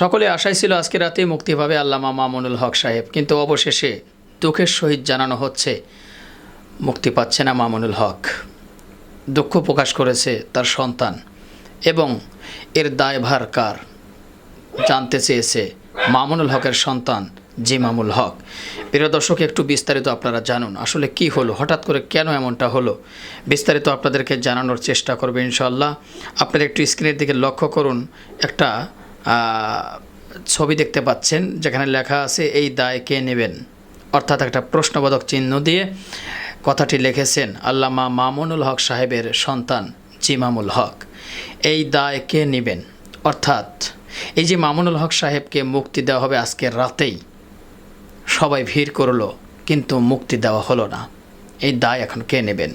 সকলে আশাই ছিল আজকে রাতে মুক্তি পাবে আল্লামা মামুনুল হক সাহেব, কিন্তু অবশেষে দুঃখের সহিত জানানো হচ্ছে, মুক্তি পাচ্ছে না মামুনুল হক। দুঃখ প্রকাশ করেছে তার সন্তান এবং এর দায়ভার কার জানতে চেয়েছে মামুনুল হকের সন্তান জিমামুল হক। প্রিয় দর্শক, একটু বিস্তারিত আপনারা জানুন, আসলে কি হলো, হঠাৎ করে কেন এমনটা হলো? বিস্তারিত আপনাদেরকে জানানোর চেষ্টা করবে ইনশাল্লাহ আপনারা একটু স্ক্রিনের দিকে লক্ষ্য করুন, একটা ছবি দেখতে পাচ্ছেন, যেখানে লেখা আছে, এই দায় কে নেবেন? অর্থাৎ একটা প্রশ্নবোধক চিহ্ন দিয়ে কথাটি লিখেছেন আল্লামা মামুনুল হক সাহেবের সন্তান জিমামুল হক। এই দায় কে নেবেন? অর্থাৎ, এই যে মামুনুল হক সাহেবকে মুক্তি দেওয়া হবে আজকের রাতেই, সবাই ভিড় করল, কিন্তু মুক্তি দেওয়া হলো না। এই দায় এখন কে নেবেন?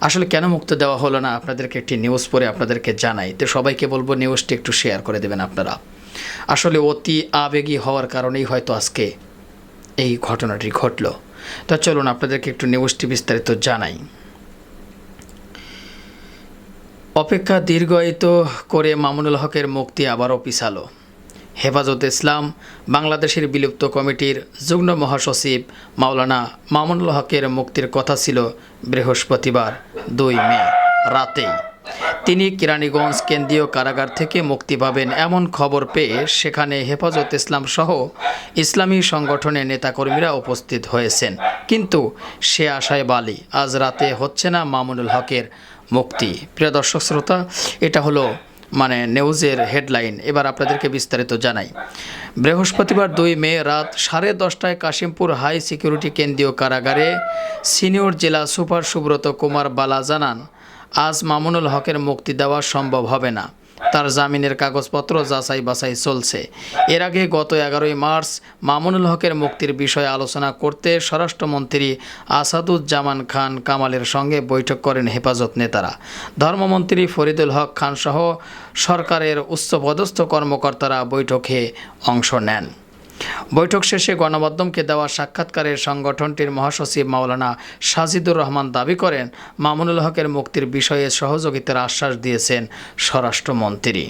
আসলে কেন মুক্ত দেওয়া হলো না? আপনাদেরকে একটি নিউজ পড়ে আপনাদেরকে জানাই। তো সবাইকে বলব নিউজটি একটু শেয়ার করে দেবেন আপনারা। আসলে অতি আবেগী হওয়ার কারণেই হয়তো আজকে এই ঘটনাটি ঘটলো। তো চলুন আপনাদেরকে একটু নিউজটি বিস্তারিত জানাই। অপেক্ষা দীর্ঘায়িত করে মামুনুল হকের মুক্তি আবারও পিছালো। হেফাজত ইসলাম, বাংলাদেশের বিলুপ্ত কমিটির যুগ্ম মহাসচিব মাওলানা মামুনুল হকের মুক্তির কথা ছিল বৃহস্পতিবার, দুই মে রাতেই। তিনি কেরানীগঞ্জ কেন্দ্রীয় কারাগার থেকে মুক্তি পাবেন এমন খবর পেয়ে সেখানে হেফাজত ইসলাম সহ ইসলামী সংগঠনের নেতাকর্মীরা উপস্থিত হয়েছেন। কিন্তু সে আশায় বালি, আজ রাতে হচ্ছে না মামুনুল হকের মুক্তি। প্রিয় দর্শক শ্রোতা, এটা হলো মানে নিউজের হেডলাইন এবার আপনাদেরকে বিস্তারিত জানাই। বৃহস্পতিবার দুই মে রাত সাড়ে দশটায় কাশিমপুর হাই সিকিউরিটি কেন্দ্রীয় কারাগারে সিনিয়র জেলা সুপার সুব্রত কুমার বালা জানান, আজ মামুনুল হকের মুক্তি দেওয়া সম্ভব হবে না। তার জামিনের কাগজপত্র যাচাই বাছাই চলছে। এর আগে গত এগারোই মার্চ মামুনুল হকের মুক্তির বিষয়ে আলোচনা করতে স্বরাষ্ট্রমন্ত্রী আসাদুজ্জামান খান কামালের সঙ্গে বৈঠক করেন হেফাজত নেতারা। ধর্মমন্ত্রী ফরিদুল হক খান সহ সরকারের উচ্চপদস্থ কর্মকর্তারা বৈঠকে অংশ নেন। বৈঠক শেষে গণমাধ্যমকে দেওয়া সাক্ষাৎকারে সংগঠনটির মহাসচিব মাওলানা সাজিদুর রহমান দাবি করেন, মামুনুল হকের মুক্তির বিষয়ে সহযোগিতার আশ্বাস দিয়েছেন স্বরাষ্ট্রমন্ত্রী।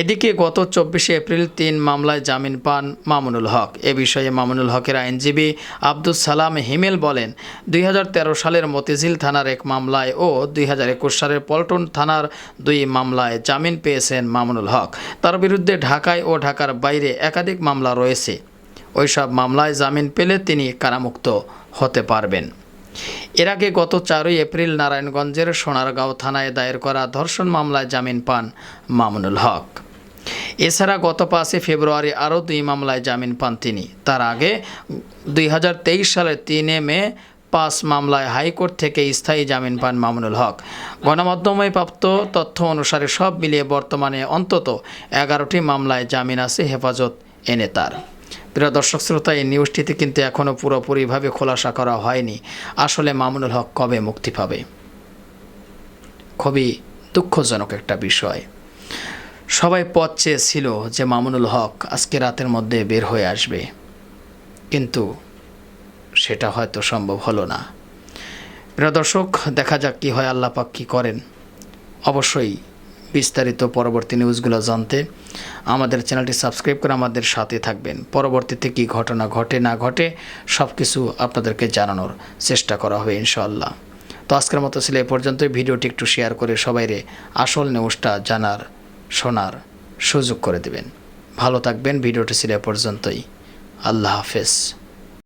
এদিকে গত চব্বিশে এপ্রিল তিন মামলায় জামিন পান মামুনুল হক। এ বিষয়ে মামুনুল হকের আইনজীবী আব্দুল সালাম হিমেল বলেন, দুই হাজার তেরো সালের মতিঝিল থানার এক মামলায় ও দুই হাজার একুশ সালের পল্টন থানার দুই মামলায় জামিন পেয়েছেন মামুনুল হক। তার বিরুদ্ধে ঢাকায় ও ঢাকার বাইরে একাধিক মামলা রয়েছে। ওইসব মামলায় জামিন পেলে তিনি কারামুক্ত হতে পারবেন। এর আগে গত চারই এপ্রিল নারায়ণগঞ্জের সোনারগাঁও থানায় দায়ের করা ধর্ষণ মামলায় জামিন পান মামুনুল হক। এছাড়া গত পাঁচই ফেব্রুয়ারি আরও দুই মামলায় জামিন পান তিনি। তার আগে দুই হাজার তেইশ সালের তিনে মে পাঁচ মামলায় হাইকোর্ট থেকে স্থায়ী জামিন পান মামুনুল হক। গণমাধ্যমে প্রাপ্ত তথ্য অনুসারে সব মিলিয়ে বর্তমানে অন্তত এগারোটি মামলায় জামিন আছে হেফাজত এনে তার। প্রিয় দর্শক শ্রোতা, এই নিউজটিতে কিন্তু এখনও পুরোপুরিভাবে খোলাসা করা হয়নি। আসলে মামুনুল হক কবে মুক্তি পাবে? খুবই দুঃখজনক একটা বিষয়। সবাই পথ চেয়েছিল যে মামুনুল হক আজকে রাতের মধ্যে বের হয়ে আসবে। কিন্তু সেটা হয়তো সম্ভব হলো না। প্রিয় দর্শক, দেখা যাক কী হয় আল্লাহ পাক কী করেন। অবশ্যই বিস্তারিত পরবর্তী নিউজগুলো জানতে আমাদের চ্যানেলটি সাবস্ক্রাইব করে আমাদের সাথে থাকবেন। পরবর্তীতে কী ঘটনা ঘটে না ঘটে সব কিছু আপনাদেরকে জানানোর চেষ্টা করা হবে ইনশাআল্লাহ। তো আজকের মতো ছিল এ পর্যন্তই। ভিডিওটি একটু শেয়ার করে সবাইরে আসল নিউজটা জানার, শোনার সুযোগ করে দেবেন। ভালো থাকবেন। ভিডিওটি ছিল এ পর্যন্তই। আল্লাহ হাফেজ।